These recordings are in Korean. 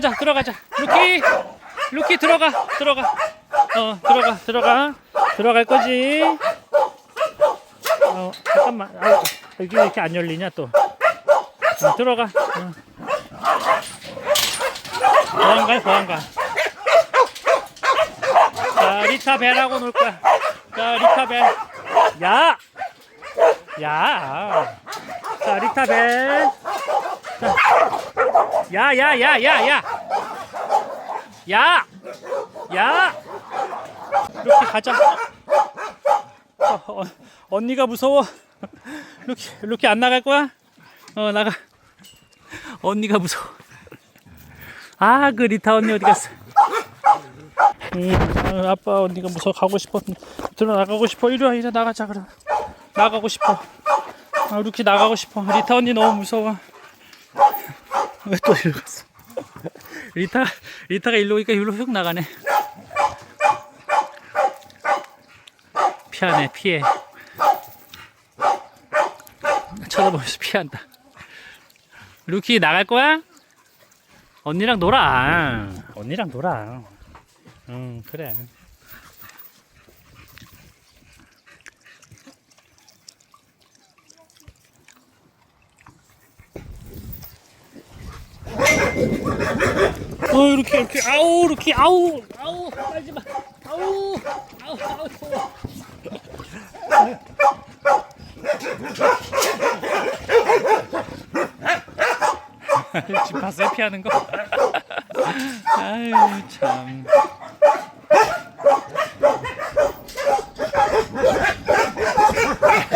자 들어가자. 루키 루키 들어가 들어가. 어 들어가 들어가. 들어갈 거지. 어 잠깐만. 아 여기 왜 이렇게 안 열리냐 또. 어, 들어가. 어. 보안가 보안가. 자 리타 벨하고 놀 거야. 자 리타 벨야! 야. 자, 리타 벨. 자. 야, 야, 야, 야, 야. 야. 야. 이렇게 가자. 어, 어, 언니가 무서워. 루키, 루키 안 나갈 거야? 어, 나가. 언니가 무서워. 아, 그 리타 언니 어디 갔어? 음, 아, 아빠 언니가 무서워 가고 싶어. 들어 나가고 싶어. 이리 와, 이리 나가자 그럼. 나가고 싶어. 아, 루키 나가고 싶어. 리타 언니 너무 무서워. 왜또 이리로 갔어? 리타, 리타가 일로 오니까 일로 휙 나가네. 피하네, 피해. 쳐다보면서 피한다. 루키 나갈 거야? 언니랑 놀아. 언니랑 놀아. 응, 그래. 어 이렇게 이렇게. 아우 이렇게. 아우 아우 빨지 마. 아우 아우 아우 더워. 집 봤어요 피하는 거? 아유 참.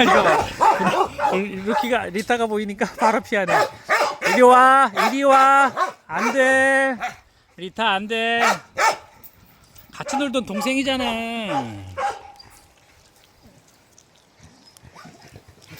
이거 봐. 루키가 리타가 보이니까 바로 피하네. 이리 와, 이리 와. 안 돼. 리타 안 돼. 같이 놀던 동생이잖아.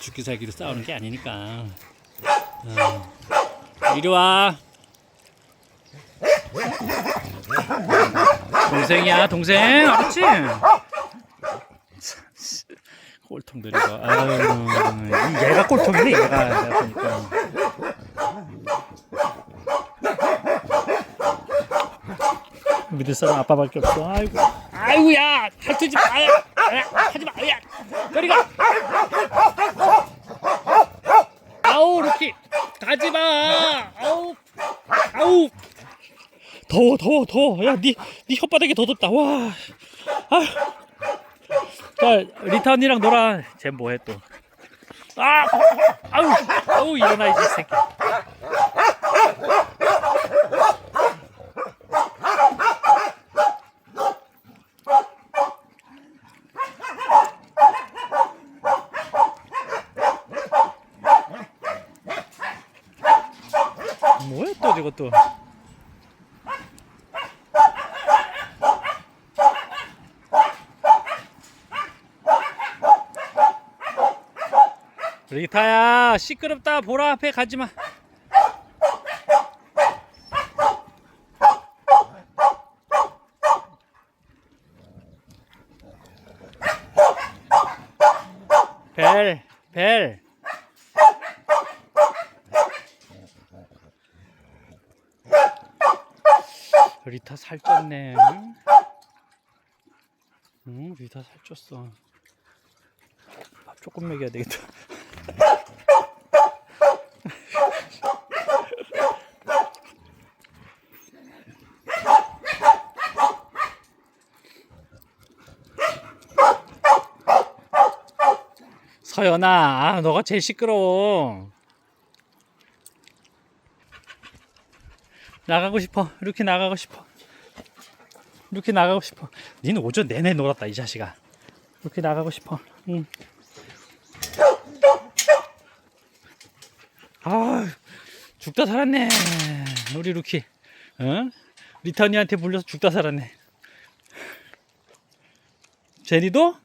죽기 살기로 싸우는 게 아니니까. 어. 이리 와. 동생이야, 동생. 알았지? 꼴통 들이고. 아유, 얘가 꼴통이네, 얘가. 내가 보니까. 믿을 사람 아빠밖에 없어. 아이고, 아이고야, 핥지 마, 야, 야, 하지 마, 야, 저리 가. 아우, 루키, 가지 마. 아우, 아우, 더워, 더워, 더워. 야, 네, 네 혓바닥이 더 덥다. 와, 아, 자, 리타 언니랑 놀아. 쟤 뭐해 또? 아, 아우, 아우 일어나 이제 새끼. 저것도. 리타야. 시끄럽다. 보라 앞에 가지마. 벨, 벨. 리타 살쪘네. 응? 응, 리타 살쪘어. 밥 조금 먹여야 되겠다. 서연아, 아, 너가 제일 시끄러워. 나가고 싶어. 이렇게 나가고 싶어. 이렇게 나가고 싶어. 니는 오전 내내 놀았다, 이 자식아. 이렇게 나가고 싶어. 응. 아, 죽다 살았네. 우리 루키. 어? 리타니한테 불려서 죽다 살았네. 제니도?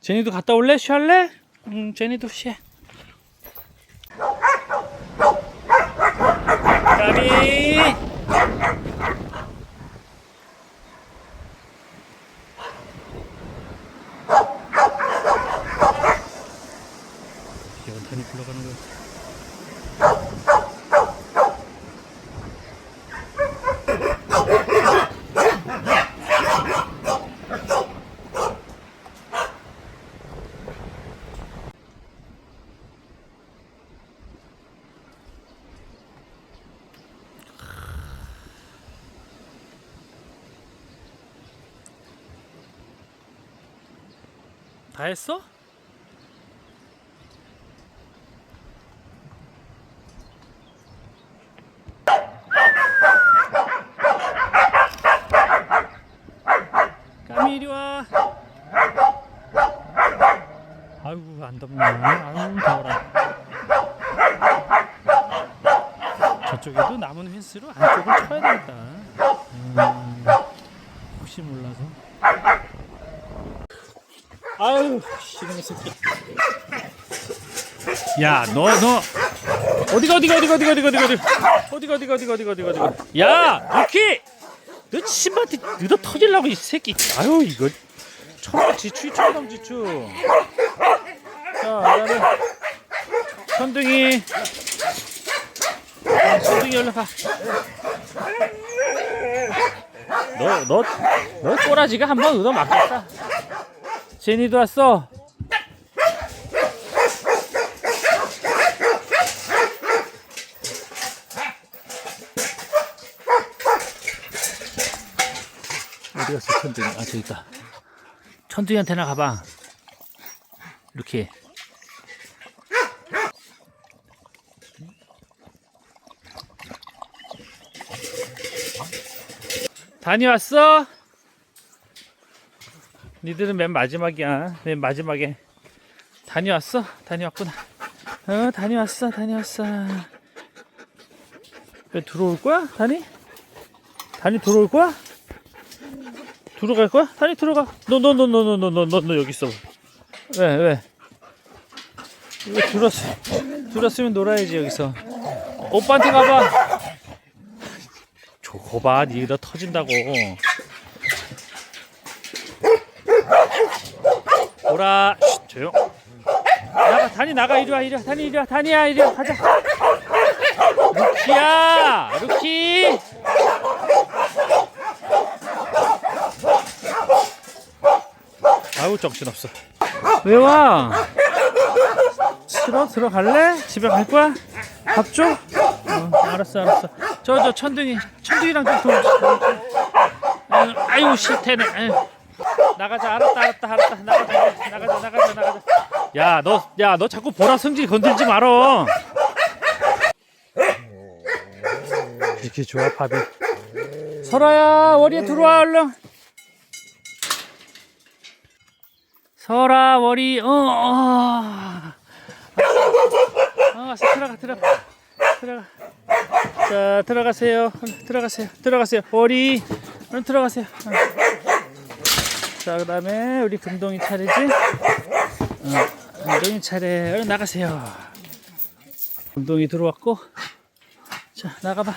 제니도 갔다 올래? 쉬할래? 응, 제니도 쉬해. 까비! 연탄이 굴러가는 거. 다 했어? 까미 이리 와. 아이고 안 덥네. 아유 더워라. 저쪽에도 남은 펜스로 안쪽을 쳐야 되겠다. 음, 혹시 몰라서. 아유 싫은 새끼. 야, 너, 너, 어디가, 어디가, 어디가, 어디가, 어디가, 어디가, 어디가, 어디가, 어디가, 어디가, 어디가, 어디가. 야, 루키! 너 신발티 늦어 터질라고, 이 새끼. 아유, 이거. 천남 지추, 천남 지추. 자, 나는 천둥이. 아, 천둥이 얼른 가. 너, 너, 너 꼬라지가 한번 얻어 맞겠다. 제니도 왔어. 어디 갔어 천둥이? 아 저기 있다. 천둥이한테나 가봐. 이렇게. 다녀왔어? 니들은 맨 마지막이야. 맨 마지막에. 다녀왔어? 다녀왔구나. 어, 다녀왔어, 다녀왔어. 왜 들어올 거야, 다니? 다니 들어올 거야? 들어갈 거야? 다니 들어가. 너, 너, 너, 너, 너, 너, 너, 너, 너 여기 있어. 왜, 왜? 왜 들었어? 들었으면 놀아야지 여기서. 오빠한테 가봐. 저거 봐, 니가 터진다고. 오라, 쉿, 조용. 나가, 다니 나가 이리 와, 이리 와, 다니 이리 와, 다니야 이리 와, 가자. 루키야, 루키. 아우 정신없어. 왜 와? 싫어? 들어갈래? 집에 갈 거야? 밥 줘? 어, 알았어 알았어. 저 저 천둥이 천둥이랑 좀 돌. 아유, 아유 싫대네. 아유. 나가자 알았다 알았다 알았다 나가자 나가자 나가자 나가자. 야 너 야 너 자꾸 보라 성질 건들지 말어. 이렇게 좋아 밥이. 설아야 월이에 들어와 얼른. 설아 월이 어. 어. 아, 들어가 들어가 들어가. 자 들어가세요. 들어가세요. 들어가세요. 월이 얼른 들어가세요. 어. 자 그 다음에 우리 금동이 차례지. 어, 금동이 차례. 얼른 나가세요. 금동이 들어왔고. 자 나가봐.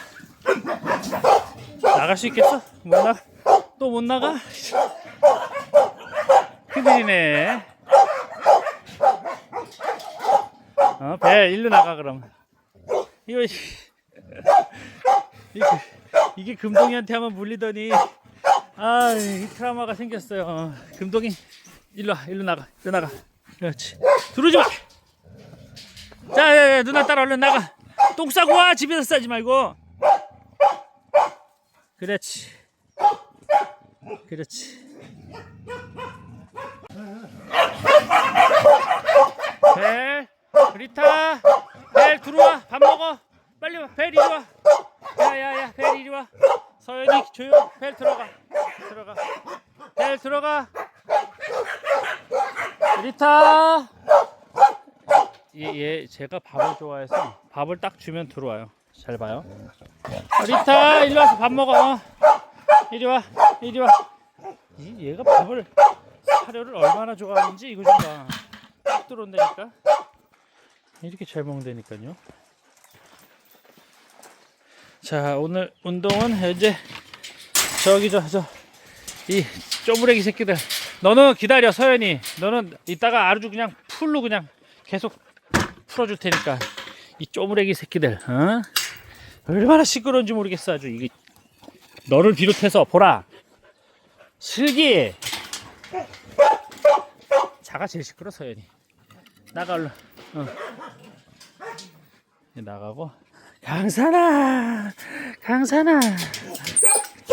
나갈 수 있겠어? 못 나가. 또 못 나가? 큰일이네. 어, 배 일로 나가 그럼. 이거 이게, 이게 금동이한테 한번 물리더니 아, 이 트라우마가 생겼어요. 어, 금동이 일로 와, 일로 나가, 일로 나가. 그렇지. 들어오지 마. 자, 야, 야, 누나 따라 얼른 나가. 똥 싸고 와. 집에서 싸지 말고. 그렇지. 그렇지. 벨, 리타, 벨 들어와, 밥 먹어. 빨리 와, 벨 이리 와. 야 야 야, 벨 이리 와. 서연이 조용, 벨 들어가, 들어가. 벨 들어가. 리타. 얘, 얘 제가 밥을 좋아해서 밥을 딱 주면 들어와요. 잘 봐요. 어, 리타, 이리 와서 밥 먹어. 어. 이리 와, 이리 와. 이 얘가 밥을 사료를 얼마나 좋아하는지 이거 좀 봐. 딱 들어온다니까. 이렇게 잘 먹는다니까요. 자 오늘 운동은 현재 저기 저저 이 쪼무레기 새끼들. 너는 기다려 서연이. 너는 이따가 아주 그냥 풀로 그냥 계속 풀어줄 테니까. 이 쪼무레기 새끼들 어? 얼마나 시끄러운지 모르겠어 아주. 이게 너를 비롯해서 보라. 슬기! 자가 제일 시끄러 서연이. 나가 얼른. 어. 나가고. 강산아! 강산아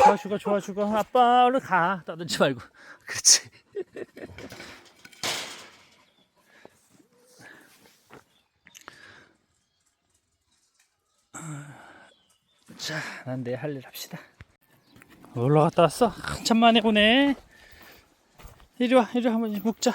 좋아 죽어 좋아 죽어 아빠 얼른 가 떠들지 말고 그렇지 아, 자, 난 내 할 일 합시다. 뭐 올라갔다 왔어? 한참 만에 오네. 이리 와, 이리 와, 한번 묵자.